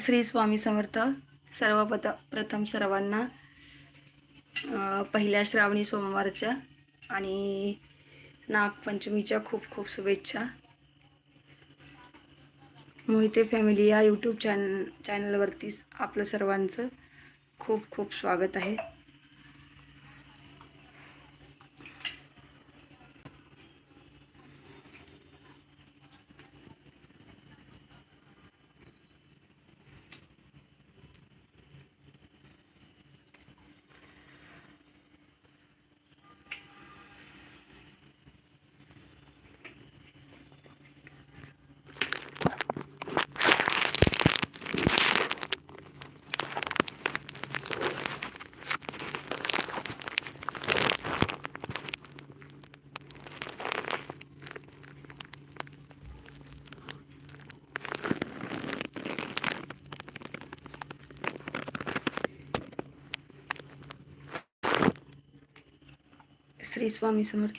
श्री स्वामी समर्थ सर्वप्रथ प्रथम सर्वांना पहिल्या श्रावणी सोमवारच्या आणि नागपंचमीच्या खूप खूप शुभेच्छा. मोहिते फॅमिली या यूट्यूब चॅन चॅनलवरती आपलं सर्वांचं खूप खूप स्वागत आहे. श्री स्वामी समर्थ.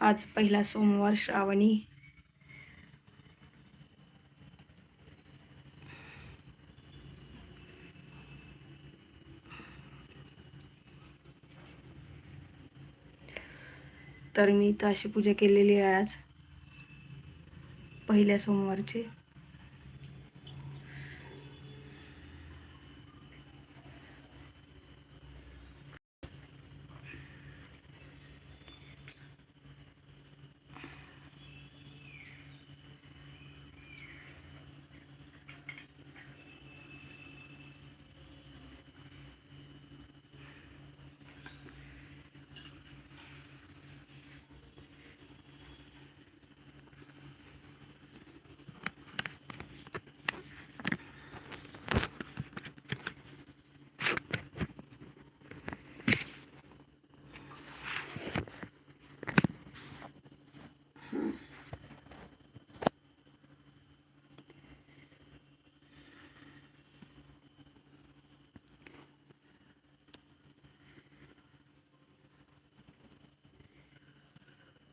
आज पहिला सोमवार श्रावणी. तर मी तर अशी पूजा केलेली आहे आज पहिल्या सोमवारची.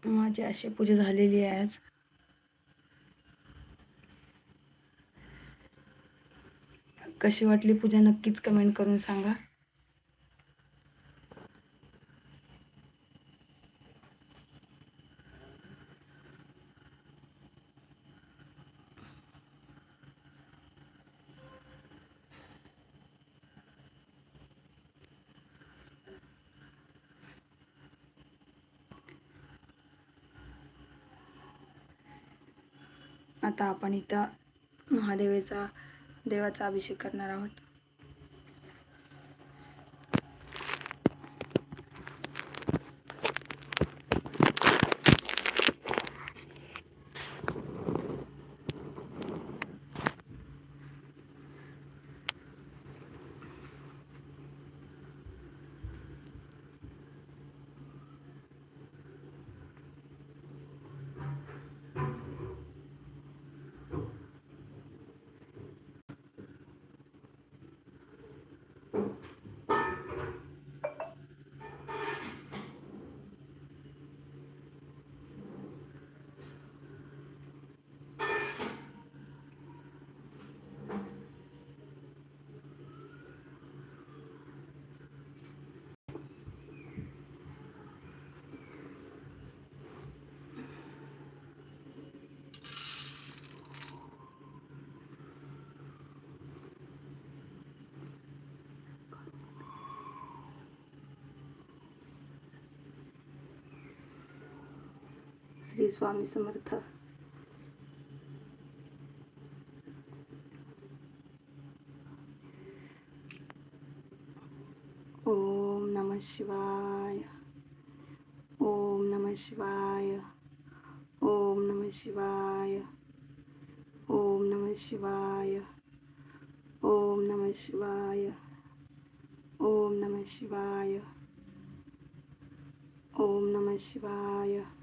माझी अशी पूजा झालेली आहे आज. कशी वाटली पूजा? नक्कीच कमेंट करून सांगा. आता आपण इथं महादेवाचा देवाचा अभिषेक करणार आहोत. श्री स्वामी समर्थ. ओम नमः शिवाय. ओम नमः शिवाय. ओम नमः शिवाय. ओम नमः शिवाय. ओम नमः शिवाय. ओम नमः शिवाय. ओम नमः शिवाय.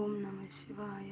ओम नमः शिवाय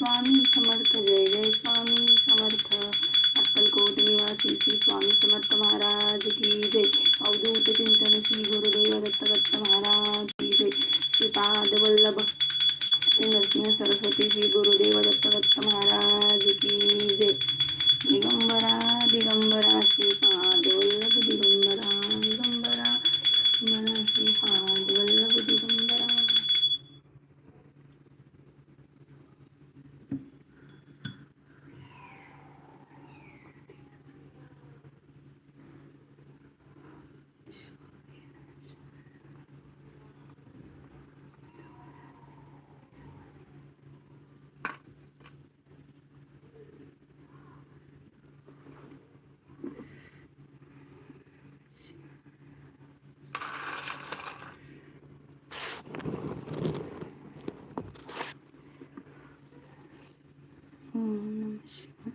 स्वामी समर्थ जय जय स्वामी समर्थ. अक्कलकोट निवासी श्री स्वामी समर्थ महाराज की जय. अवधूत चिंतन श्री गुरुदेव दत्तवत्त महाराज की जय. श्रीपाद वल्लभ श्री नरसिंह सरस्वती श्री गुरुदेव दत्तवत्त महाराज की जय. दिगंबरा दिगंबरा श्रीपाद वल्लभ दिगंबरा दिगंबरा. दिगंबरा श्रीपाद वल्लभ दिगंबरा ओम नमः शिवाय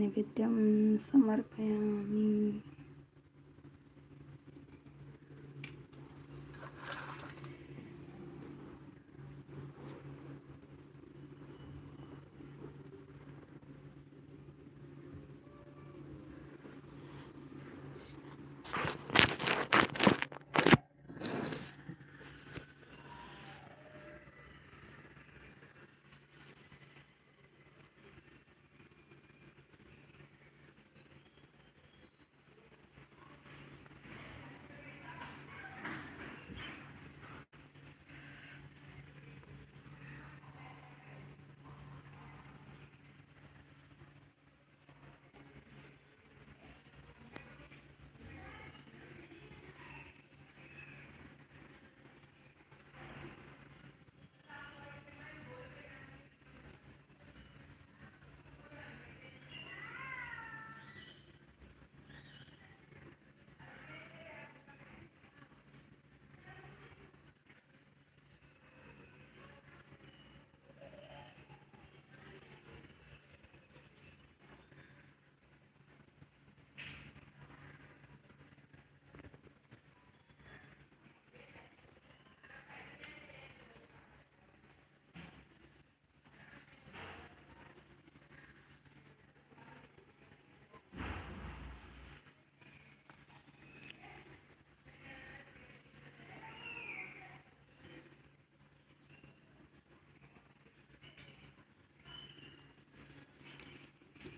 नैवेद्यं समर्पयामि।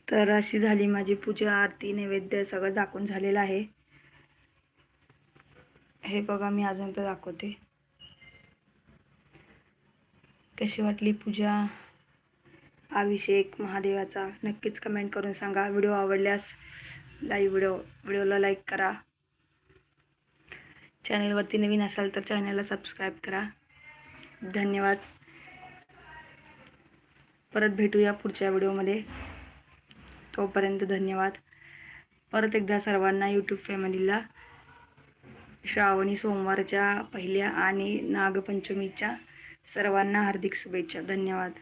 तर अशी झाली माझी पूजा आरती नैवेद्य सगळं दाखवून झालेलं आहे. हे बघा मी अजून तर दाखवते. कशी वाटली पूजा? अभिषेक महादेवाचा. नक्कीच कमेंट करून सांगा. व्हिडिओ आवडल्यास लाईव्ह व्हिडिओ व्हिडिओला लाईक करा. चॅनलवरती नवीन असाल तर चॅनलला सबस्क्राईब करा. धन्यवाद. परत भेटूया पुढच्या व्हिडिओमध्ये. तोपर्यंत धन्यवाद. परत एकदा सर्वांना यूट्यूब फॅमिलीला श्रावणी सोमवारच्या पहिल्या आणि नागपंचमीच्या सर्वांना हार्दिक शुभेच्छा. धन्यवाद.